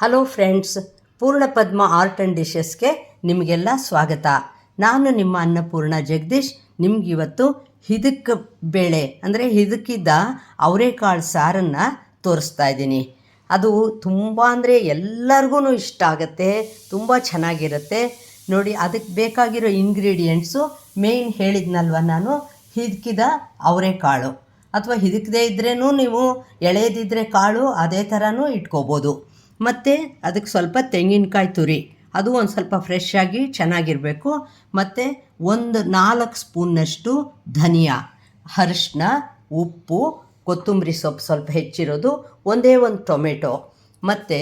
Hello friends Poornapadma art and ಡಿಶಸ್ಗೆ ನಿಮಗೆಲ್ಲ ಸ್ವಾಗತ. ನಾನು ನಿಮ್ಮ ಅನ್ನಪೂರ್ಣ ಜಗದೀಶ್. ನಿಮಗಿವತ್ತು ಹಿದಕ್ಕೆ ಬೇಳೆ, ಅಂದರೆ ಹಿದಕ್ಕಿದ್ದ ಅವರೆಕಾಳು ಸಾರನ್ನು ತೋರಿಸ್ತಾ ಇದ್ದೀನಿ. ಅದು ತುಂಬ ಅಂದರೆ ಎಲ್ಲರಿಗೂ ಇಷ್ಟ ಆಗುತ್ತೆ, ತುಂಬ ಚೆನ್ನಾಗಿರುತ್ತೆ. ನೋಡಿ, ಅದಕ್ಕೆ ಬೇಕಾಗಿರೋ ಇಂಗ್ರೀಡಿಯೆಂಟ್ಸು ಮೇಯ್ನ್ ಹೇಳಿದ್ನಲ್ವ ನಾನು, ಹಿದಕಿದ ಅವರೆಕಾಳು. ಅಥವಾ ಹಿದಕದೇ ಇದ್ರೂ ನೀವು ಎಳೆದಿದ್ರೆ ಕಾಳು, ಅದೇ ಥರನೂ ಇಟ್ಕೋಬೋದು. ಮತ್ತು ಅದಕ್ಕೆ ಸ್ವಲ್ಪ ತೆಂಗಿನಕಾಯಿ ತುರಿ. ಅದು ಒಂದು ಸ್ವಲ್ಪ ಫ್ರೆಶ್ ಆಗಿ ಚೆನ್ನಾಗಿರಬೇಕು. ಮತ್ತು ಒಂದು ನಾಲ್ಕು ಸ್ಪೂನ್ನಷ್ಟು ಧನಿಯಾ ಅರಿಶಿನ ಉಪ್ಪು, ಕೊತ್ತಂಬರಿ ಸೊಪ್ಪು ಸ್ವಲ್ಪ ಹೆಚ್ಚಿರೋದು, ಒಂದೇ ಒಂದು ಟೊಮೆಟೊ. ಮತ್ತು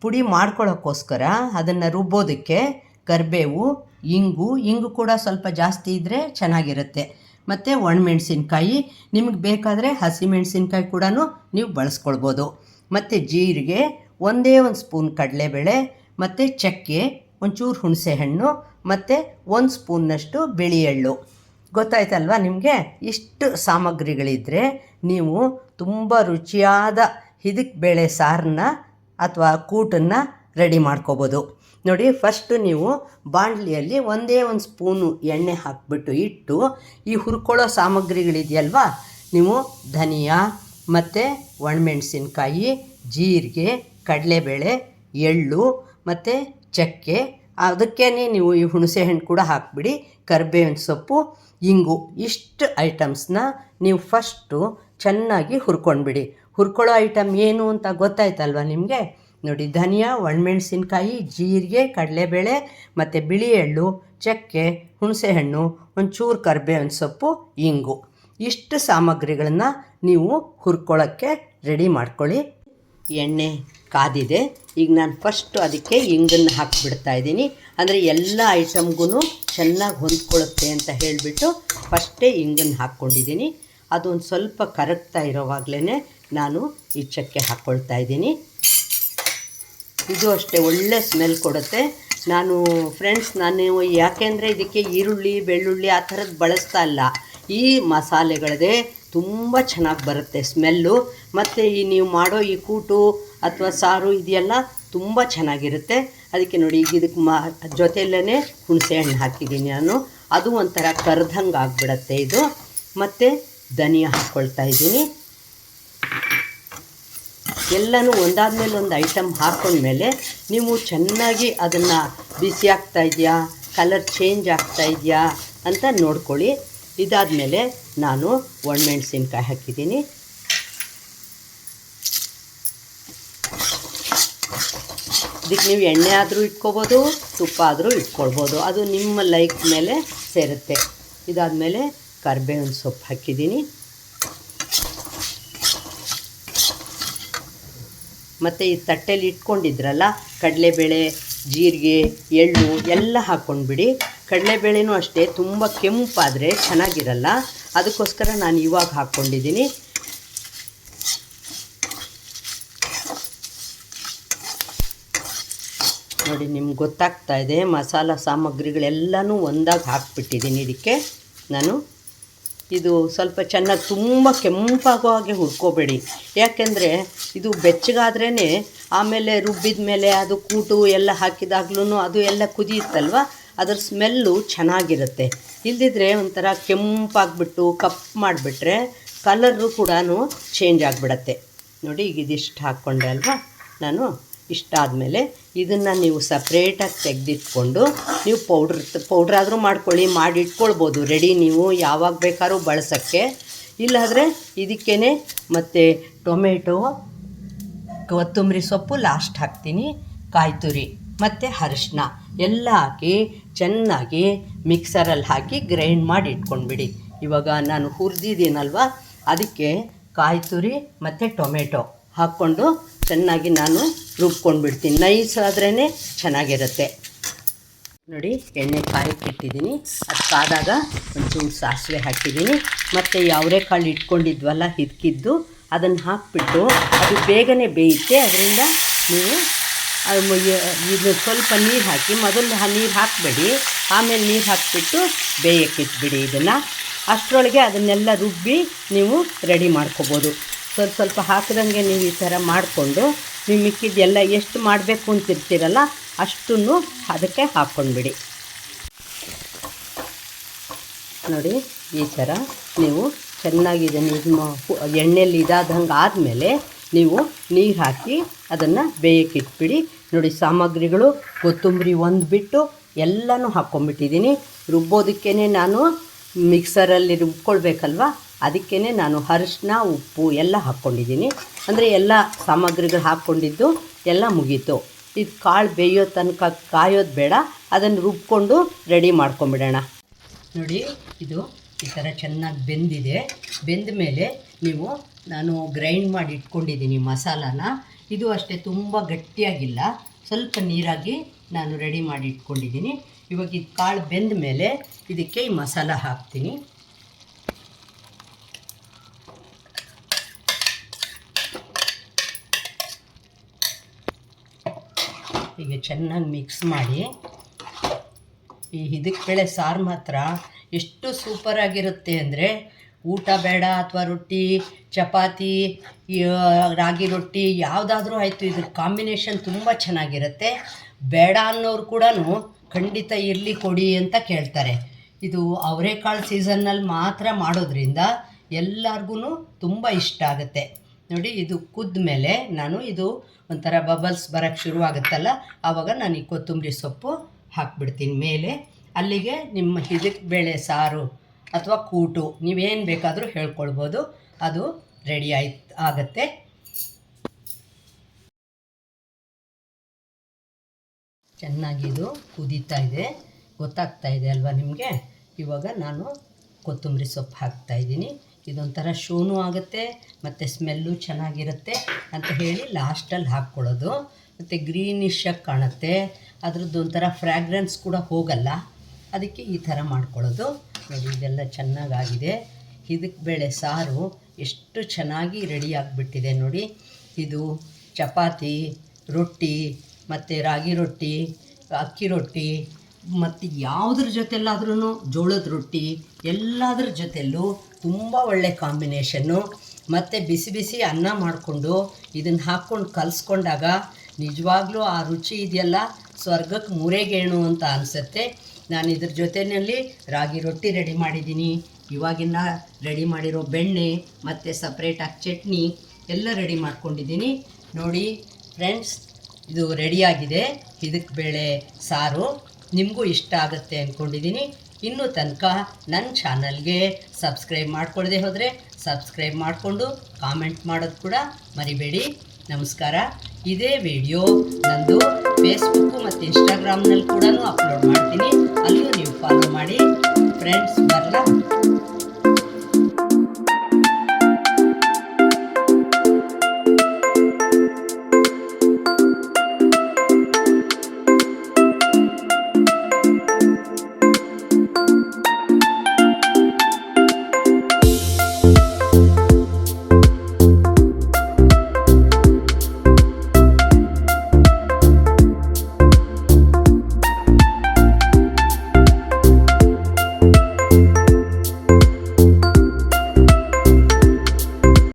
ಪುಡಿ ಮಾಡ್ಕೊಳ್ಳೋಕ್ಕೋಸ್ಕರ ಅದನ್ನು ರುಬ್ಬೋದಕ್ಕೆ ಕರಿಬೇವು, ಇಂಗು ಇಂಗು ಕೂಡ ಸ್ವಲ್ಪ ಜಾಸ್ತಿ ಇದ್ದರೆ ಚೆನ್ನಾಗಿರುತ್ತೆ. ಮತ್ತು ಒಣಮೆಣ್ಸಿನ್ಕಾಯಿ, ನಿಮಗೆ ಬೇಕಾದರೆ ಹಸಿಮೆಣ್ಸಿನ್ಕಾಯಿ ಕೂಡ ನೀವು ಬಳಸ್ಕೊಳ್ಬೋದು. ಮತ್ತು ಜೀರಿಗೆ ಒಂದೇ ಒಂದು ಸ್ಪೂನ್ ಕಡಲೆಬೇಳೆ, ಮತ್ತು ಚಕ್ಕೆ, ಒಂಚೂರು ಹುಣಸೆಹಣ್ಣು, ಮತ್ತು ಒಂದು ಸ್ಪೂನ್ನಷ್ಟು ಬಿಳಿ ಎಳ್ಳು ಗೊತ್ತಾಯ್ತಲ್ವ ನಿಮಗೆ? ಇಷ್ಟು ಸಾಮಗ್ರಿಗಳಿದ್ದರೆ ನೀವು ತುಂಬ ರುಚಿಯಾದ ಹಿದಕ್ ಬೇಳೆ ಸಾರನ್ನ ಅಥವಾ ಕೂಟನ್ನು ರೆಡಿ ಮಾಡ್ಕೋಬೋದು. ನೋಡಿ ಫಸ್ಟು ನೀವು ಬಾಣಲಿಯಲ್ಲಿ ಒಂದೇ ಒಂದು ಸ್ಪೂನು ಎಣ್ಣೆ ಹಾಕಿಬಿಟ್ಟು ಇಟ್ಟು, ಈ ಹುರ್ಕೊಳ್ಳೋ ಸಾಮಗ್ರಿಗಳಿದೆಯಲ್ವಾ? ನೀವು ಧನಿಯಾ, ಮತ್ತು ಒಣಮೆಣ್ಸಿನ್ಕಾಯಿ ಜೀರಿಗೆ, ಕಡಲೆಬೇಳೆ, ಎಳ್ಳು ಮತ್ತು ಚಕ್ಕೆ. ಅದಕ್ಕೇ ನೀವು ಈ ಹುಣಸೆಹಣ್ಣು ಕೂಡ ಹಾಕಿಬಿಡಿ. ಕರಿಬೇವಿನ ಸೊಪ್ಪು, ಇಂಗು ಇಷ್ಟು ಐಟಮ್ಸ್ನ ನೀವು ಫಸ್ಟು ಚೆನ್ನಾಗಿ ಹುರ್ಕೊಂಡ್ಬಿಡಿ. ಹುರ್ಕೊಳ್ಳೋ ಐಟಮ್ ಏನು ಅಂತ ಗೊತ್ತಾಯ್ತಲ್ವ ನಿಮಗೆ? ನೋಡಿ, ಧನಿಯಾ, ಒಣಮೆಣ್ಸಿನ್ಕಾಯಿ, ಜೀರಿಗೆ, ಕಡಲೆಬೇಳೆ ಮತ್ತು ಬಿಳಿ ಎಳ್ಳು, ಚಕ್ಕೆ ಹುಣಸೆಹಣ್ಣು ಒಂಚೂರು ಕರಿಬೇವಿನ ಸೊಪ್ಪು, ಇಂಗು. ಇಷ್ಟು ಸಾಮಗ್ರಿಗಳನ್ನು ನೀವು ಹುರ್ಕೊಳ್ಳೋಕ್ಕೆ ರೆಡಿ ಮಾಡ್ಕೊಳ್ಳಿ. ಎಣ್ಣೆ ಕಾದಿದೆ. ಈಗ ನಾನು ಫಸ್ಟು ಅದಕ್ಕೆ ಇಂಗನ್ನು ಹಾಕಿಬಿಡ್ತಾ ಇದ್ದೀನಿ. ಅಂದರೆ ಎಲ್ಲ ಐಟಮ್ಗೂ ಚೆನ್ನಾಗಿ ಹೊಂದ್ಕೊಳ್ಳುತ್ತೆ ಅಂತ ಹೇಳಿಬಿಟ್ಟು ಫಸ್ಟೇ ಇಂಗನ್ನು ಹಾಕ್ಕೊಂಡಿದ್ದೀನಿ. ಅದೊಂದು ಸ್ವಲ್ಪ ಕರಗ್ತಾ ಇರೋವಾಗಲೇ ನಾನು ಈ ಚಕ್ಕೆ ಹಾಕ್ಕೊಳ್ತಾ ಇದ್ದೀನಿ. ಇದು ಅಷ್ಟೇ ಒಳ್ಳೆ ಸ್ಮೆಲ್ ಕೊಡುತ್ತೆ. ನಾನು ಫ್ರೆಂಡ್ಸ್ ನಾನು ಯಾಕೆಂದರೆ ಇದಕ್ಕೆ ಈರುಳ್ಳಿ, ಬೆಳ್ಳುಳ್ಳಿ ಆ ಥರದ್ದು ಬಳಸ್ತಾ ಇಲ್ಲ. ಈ ಮಸಾಲೆಗಳದೇ ತುಂಬ ಚೆನ್ನಾಗಿ ಬರುತ್ತೆ ಸ್ಮೆಲ್ಲು. ಮತ್ತು ಈ ನೀವು ಮಾಡೋ ಈ ಕೂಟು ಅಥವಾ ಸಾರು ಇದೆಯಲ್ಲ ತುಂಬ ಚೆನ್ನಾಗಿರುತ್ತೆ. ಅದಕ್ಕೆ ನೋಡಿ, ಈಗ ಇದಕ್ಕೆ ಮಾ ಜೊತೆಯಲ್ಲೇ ಹುಣಸೆ ಹಣ್ಣು ಹಾಕಿದ್ದೀನಿ ನಾನು. ಅದು ಒಂಥರ ಕರ್ದಂಗೆ ಆಗಿಬಿಡತ್ತೆ ಇದು. ಮತ್ತು ಧನಿಯಾ ಹಾಕ್ಕೊಳ್ತಾ ಇದ್ದೀನಿ. ಎಲ್ಲನೂ ಒಂದಾದ್ಮೇಲೆ ಒಂದು ಐಟಮ್ ಹಾಕ್ಕೊಂಡ್ಮೇಲೆ ನೀವು ಚೆನ್ನಾಗಿ ಅದನ್ನು ಬಿಸಿ ಆಗ್ತಾ ಇದೆಯಾ, ಕಲರ್ ಚೇಂಜ್ ಆಗ್ತಾ ಇದೆಯಾ ಅಂತ ನೋಡ್ಕೊಳ್ಳಿ. ಇದಾದಮೇಲೆ ನಾನು ಒಣಮೆಣಸಿನ್ಕಾಯಿ ಹಾಕಿದ್ದೀನಿ. ಇದಕ್ಕೆ ನೀವು ಎಣ್ಣೆ ಆದರೂ ಇಟ್ಕೋಬೋದು, ತುಪ್ಪ ಆದರೂ ಇಟ್ಕೊಳ್ಬೋದು. ಅದು ನಿಮ್ಮ ಲೈಕ್ ಮೇಲೆ ಸೇರುತ್ತೆ. ಇದಾದಮೇಲೆ ಕರಿಬೇವಿನ ಸೊಪ್ಪು ಹಾಕಿದ್ದೀನಿ. ಮತ್ತು ಈ ತಟ್ಟೆಯಲ್ಲಿ ಇಟ್ಕೊಂಡಿದ್ರಲ್ಲ, ಕಡಲೆಬೇಳೆ, ಜೀರಿಗೆ, ಎಳ್ಳು ಎಲ್ಲ ಹಾಕ್ಕೊಂಡ್ಬಿಡಿ ಕಡಲೆಬೇಳೆನೂ ಅಷ್ಟೇ, ತುಂಬ ಕೆಂಪಾದರೆ ಚೆನ್ನಾಗಿರಲ್ಲ. ಅದಕ್ಕೋಸ್ಕರ ನಾನು ಇವಾಗ ಹಾಕ್ಕೊಂಡಿದ್ದೀನಿ. ನೋಡಿ, ನಿಮ್ಗೆ ಗೊತ್ತಾಗ್ತಾ ಇದೆ, ಮಸಾಲ ಸಾಮಗ್ರಿಗಳೆಲ್ಲನೂ ಒಂದಾಗಿ ಹಾಕ್ಬಿಟ್ಟಿದ್ದೀನಿ ಇದಕ್ಕೆ ನಾನು. ಇದು ಸ್ವಲ್ಪ ಚೆನ್ನಾಗಿ, ತುಂಬ ಕೆಂಪಾಗೋ ಹಾಗೆ ಹುರ್ಕೋಬೇಡಿ. ಯಾಕೆಂದರೆ ಇದು ಬೆಚ್ಚಗಾದ್ರೇ ಆಮೇಲೆ ರುಬ್ಬಿದ ಮೇಲೆ ಅದು ಕೂಟು ಎಲ್ಲ ಹಾಕಿದಾಗ್ಲೂ ಅದು ಎಲ್ಲ ಕುದಿಯುತ್ತಲ್ವ? ಅದರ ಸ್ಮೆಲ್ಲು ಚೆನ್ನಾಗಿರುತ್ತೆ. ಇಲ್ದಿದ್ರೆ ಒಂಥರ ಕೆಂಪಾಗ್ಬಿಟ್ಟು ಕಪ್ ಮಾಡಿಬಿಟ್ರೆ ಕಲರು ಕೂಡ ಚೇಂಜ್ ಆಗಿಬಿಡತ್ತೆ. ನೋಡಿ ಈಗ ಇದಿಷ್ಟು ಹಾಕ್ಕೊಂಡೆ ಅಲ್ವಾ? ನಾನು ಇಷ್ಟ ಆದಮೇಲೆ ಇದನ್ನು ನೀವು ಸಪ್ರೇಟಾಗಿ ತೆಗೆದಿಟ್ಕೊಂಡು ನೀವು ಪೌಡ್ರ್ ಪೌಡ್ರಾದರೂ ಮಾಡ್ಕೊಳ್ಳಿ ಮಾಡಿ ಇಟ್ಕೊಳ್ಬೋದು ರೆಡಿ ನೀವು ಯಾವಾಗ ಬೇಕಾದ್ರೂ ಬಳಸೋಕ್ಕೆ. ಇಲ್ಲಾದರೆ ಇದಕ್ಕೇ ಮತ್ತು ಟೊಮೆಟೊ, ಕೊತ್ತಂಬರಿ ಸೊಪ್ಪು ಲಾಸ್ಟ್ ಹಾಕ್ತೀನಿ. ಕಾಯಿ ತುರಿ ಮತ್ತು ಅರಿಶಿನ ಎಲ್ಲ ಹಾಕಿ ಚೆನ್ನಾಗಿ ಮಿಕ್ಸರಲ್ಲಿ ಹಾಕಿ ಗ್ರೈಂಡ್ ಮಾಡಿ ಇಟ್ಕೊಂಡ್ಬಿಡಿ. ಇವಾಗ ನಾನು ಹುರಿದಿದ್ದೀನಲ್ವ? ಅದಕ್ಕೆ ಕಾಯಿ ತುರಿ ಮತ್ತು ಟೊಮೆಟೊ ಹಾಕ್ಕೊಂಡು ಚೆನ್ನಾಗಿ ನಾನು ರುಬ್ಕೊಂಡ್ಬಿಡ್ತೀನಿ. ನೈಸ್ ಆದ್ರೇ ಚೆನ್ನಾಗಿರುತ್ತೆ. ನೋಡಿ, ಎಣ್ಣೆ ಕಾಯಕ್ಕೆ ಇಟ್ಟಿದ್ದೀನಿ. ಅದು ಕಾದಾಗ ಒಂಚೂರು ಸಾಸಿವೆ ಹಾಕಿದ್ದೀನಿ. ಮತ್ತು ಈ ಅವರೆಕಾಳು ಇಟ್ಕೊಂಡಿದ್ವಲ್ಲ, ಹಿದ್ಕಿದ್ದು, ಅದನ್ನು ಹಾಕಿಬಿಟ್ಟು ಅದು ಬೇಗನೆ ಬೇಯುತ್ತೆ. ಅದರಿಂದ ನೀವು ಇದು ಸ್ವಲ್ಪ ನೀರು ಹಾಕಿ, ಮೊದಲು ನೀರು ಹಾಕಬೇಡಿ. ಆಮೇಲೆ ನೀರು ಹಾಕಿಬಿಟ್ಟು ಬೇಯಕ್ಕಿಟ್ಬಿಡಿ ಇದನ್ನು. ಅಷ್ಟರೊಳಗೆ ಅದನ್ನೆಲ್ಲ ರುಬ್ಬಿ ನೀವು ರೆಡಿ ಮಾಡ್ಕೋಬೋದು. ಸ್ವಲ್ಪ ಸ್ವಲ್ಪ ಹಾಕಿದಂಗೆ ನೀವು ಈ ಥರ ಮಾಡಿಕೊಂಡು, ನೀವು ಮಿಕ್ಕಿದ್ದೆಲ್ಲ ಎಷ್ಟು ಮಾಡಬೇಕು ಅಂತಿರ್ತೀರಲ್ಲ, ಅಷ್ಟನ್ನು ಅದಕ್ಕೆ ಹಾಕ್ಕೊಂಡ್ಬಿಡಿ. ನೋಡಿ, ಈ ಥರ ನೀವು ಚೆನ್ನಾಗಿ ಇದನ್ನು ಹು- ಎಣ್ಣೆಯಲ್ಲಿ ಇದಾದಂಗೆ ಆದಮೇಲೆ ನೀವು ನೀರು ಹಾಕಿ ಅದನ್ನು ಬೇಯಕ್ಕೆ ಇಟ್ಬಿಡಿ. ನೋಡಿ, ಸಾಮಗ್ರಿಗಳು ಕೊತ್ತಂಬರಿ ಒಂದು ಬಿಟ್ಟು ಎಲ್ಲನೂ ಹಾಕ್ಕೊಂಬಿಟ್ಟಿದ್ದೀನಿ ರುಬ್ಬೋದಕ್ಕೇ ನಾನು ಮಿಕ್ಸರಲ್ಲಿ ರುಬ್ಕೊಳ್ಬೇಕಲ್ವ? ಅದಕ್ಕೇ ನಾನು ಅರಿಶಿನ ಉಪ್ಪು ಎಲ್ಲ ಹಾಕ್ಕೊಂಡಿದ್ದೀನಿ. ಅಂದರೆ ಎಲ್ಲ ಸಾಮಗ್ರಿಗಳು ಹಾಕ್ಕೊಂಡಿದ್ದು ಎಲ್ಲ ಮುಗೀತು. ಇದು ಕಾಳು ಬೇಯೋ ತನಕ ಕಾಯೋದು ಬೇಡ. ಅದನ್ನು ರುಬ್ಕೊಂಡು ರೆಡಿ ಮಾಡ್ಕೊಂಬಿಡೋಣ ನೋಡಿ, ಇದು ಈ ಥರ ಚೆನ್ನಾಗಿ ಬೆಂದಿದೆ. ಬೆಂದ ಮೇಲೆ ನೀವು ನಾನು ಗ್ರೈಂಡ್ ಮಾಡಿ ಇಟ್ಕೊಂಡಿದ್ದೀನಿ ಮಸಾಲಾನ. ಇದು ಅಷ್ಟೇ ತುಂಬ ಗಟ್ಟಿಯಾಗಿಲ್ಲ. ಸ್ವಲ್ಪ ನೀರಾಗಿ ನಾನು ರೆಡಿ ಮಾಡಿ ಇಟ್ಕೊಂಡಿದ್ದೀನಿ. ಇವಾಗ ಇದು ಕಾಳು ಬೆಂದ ಮೇಲೆ ಇದಕ್ಕೆ ಈ ಮಸಾಲ ಹಾಕ್ತೀನಿ. ಹೀಗೆ ಚೆನ್ನಾಗಿ ಮಿಕ್ಸ್ ಮಾಡಿ. ಈ ಇದಕ್ಕೆ ಬೇಳೆ ಸಾರು ಮಾತ್ರ ಎಷ್ಟು ಸೂಪರಾಗಿರುತ್ತೆ ಅಂದರೆ ಊಟ ಬೇಡ ಅಥವಾ ರೊಟ್ಟಿ, ಚಪಾತಿ ರಾಗಿ ರೊಟ್ಟಿ ಯಾವುದಾದ್ರೂ ಆಯಿತು. ಇದ್ರ ಕಾಂಬಿನೇಷನ್ ತುಂಬ ಚೆನ್ನಾಗಿರುತ್ತೆ. ಬೇಡ ಅನ್ನೋರು ಕೂಡ ಖಂಡಿತ ಇರಲಿ ಕೊಡಿ ಅಂತ ಕೇಳ್ತಾರೆ. ಇದು ಅವರೆಕಾಳು ಸೀಸನ್ನಲ್ಲಿ ಮಾತ್ರ ಮಾಡೋದ್ರಿಂದ ಎಲ್ಲರಿಗೂ ತುಂಬ ಇಷ್ಟ ಆಗುತ್ತೆ. ನೋಡಿ, ಇದು ಕುದ್ದ ಮೇಲೆ ನಾನು ಇದು ಒಂಥರ ಬಬಲ್ಸ್ ಬರೋಕ್ಕೆ ಶುರು ಆಗುತ್ತಲ್ಲ ಆವಾಗ ನಾನು ಈ ಕೊತ್ತಂಬರಿ ಸೊಪ್ಪು ಹಾಕ್ಬಿಡ್ತೀನಿ. ಮೇಲೆ ಅಲ್ಲಿಗೆ ನಿಮ್ಮ ಇದಕ್ಕೆ ಬೇಳೆ ಸಾರು ಅಥವಾ ಕೂಟು, ನೀವೇನು ಬೇಕಾದರೂ ಹೇಳ್ಕೊಳ್ಬೋದು. ಅದು ರೆಡಿ ಆಯ್ತು ಆಗುತ್ತೆ. ಚೆನ್ನಾಗಿ ಇದು ಕುದೀತಾ ಇದೆ. ಗೊತ್ತಾಗ್ತಾ ಇದೆ ಅಲ್ವಾ ನಿಮಗೆ? ಇವಾಗ ನಾನು ಕೊತ್ತಂಬರಿ ಸೊಪ್ಪು ಹಾಕ್ತಾ ಇದ್ದೀನಿ. ಇದೊಂಥರ ಶೂನು ಆಗುತ್ತೆ, ಮತ್ತು ಸ್ಮೆಲ್ಲು ಚೆನ್ನಾಗಿರುತ್ತೆ ಅಂತ ಹೇಳಿ ಲಾಸ್ಟಲ್ಲಿ ಹಾಕ್ಕೊಳ್ಳೋದು. ಮತ್ತು ಗ್ರೀನಿಶಾಗಿ ಕಾಣುತ್ತೆ. ಅದರದ್ದು ಒಂಥರ ಫ್ರ್ಯಾಗ್ರೆನ್ಸ್ ಕೂಡ ಹೋಗಲ್ಲ. ಅದಕ್ಕೆ ಈ ಥರ ಮಾಡ್ಕೊಳ್ಳೋದು. ನೋಡಿ, ಇದೆಲ್ಲ ಚೆನ್ನಾಗಾಗಿದೆ. ಇದಕ್ಕೆ ಬೇಳೆ ಸಾರು ಎಷ್ಟು ಚೆನ್ನಾಗಿ ರೆಡಿ ಆಗಿಬಿಟ್ಟಿದೆ ನೋಡಿ. ಇದು ಚಪಾತಿ, ರೊಟ್ಟಿ, ಮತ್ತು ರಾಗಿ ರೊಟ್ಟಿ, ಅಕ್ಕಿ ರೊಟ್ಟಿ, ಮತ್ತು ಯಾವುದ್ರ ಜೊತೆಲ್ಲಾದ್ರೂ ಜೋಳದ ರೊಟ್ಟಿ, ಎಲ್ಲದ್ರ ಜೊತೆಲ್ಲೂ ತುಂಬ ಒಳ್ಳೆ ಕಾಂಬಿನೇಷನ್ನು. ಮತ್ತು ಬಿಸಿ ಬಿಸಿ ಅನ್ನ ಮಾಡಿಕೊಂಡು ಇದನ್ನು ಹಾಕ್ಕೊಂಡು ಕಲಿಸ್ಕೊಂಡಾಗ ನಿಜವಾಗ್ಲೂ ಆ ರುಚಿ ಇದೆಯಲ್ಲ? ಸ್ವರ್ಗಕ್ಕೆ ಮೂರೇಗೇಣು ಅಂತ ಅನಿಸುತ್ತೆ. ನಾನು ಇದ್ರ ಜೊತೆಯಲ್ಲಿ ರಾಗಿ ರೊಟ್ಟಿ ರೆಡಿ ಮಾಡಿದ್ದೀನಿ. ಇವಾಗಿನ ರೆಡಿ ಮಾಡಿರೋ ಬೆಣ್ಣೆ ಮತ್ತು ಸಪ್ರೇಟಾಗಿ ಚಟ್ನಿ ಎಲ್ಲ ರೆಡಿ ಮಾಡ್ಕೊಂಡಿದ್ದೀನಿ. ನೋಡಿ ಫ್ರೆಂಡ್ಸ್ ಇದು ರೆಡಿಯಾಗಿದೆ. ಇದಕ್ಕೆ ಬೇಳೆ, ಸಾರು ನಿಮಗೂ ಇಷ್ಟ ಆಗುತ್ತೆ ಅಂದ್ಕೊಂಡಿದ್ದೀನಿ ಇನ್ನೂ ತನಕ ನನ್ನ ಚಾನಲ್ಗೆ ಸಬ್ಸ್ಕ್ರೈಬ್ ಮಾಡ್ಕೊಳ್ಳದೆ ಹೋದರೆ ಸಬ್ಸ್ಕ್ರೈಬ್ ಮಾಡಿಕೊಂಡು ಕಾಮೆಂಟ್ ಮಾಡೋದು ಕೂಡ ಮರಿಬೇಡಿ. ನಮಸ್ಕಾರ. ಇದೇ ವಿಡಿಯೋ ನಂದು. ಫೇಸ್ಬುಕ್ಕು ಮತ್ತು ಇನ್ಸ್ಟಾಗ್ರಾಮ್ನಲ್ಲಿ ಕೂಡ ಅಪ್ಲೋಡ್ ಮಾಡ್ತೀನಿ. ಅಲ್ಲೂ ನೀವು ಫಾಲೋ ಮಾಡಿ. ಫ್ರೆಂಡ್ಸ್ ಬರಲ್ಲ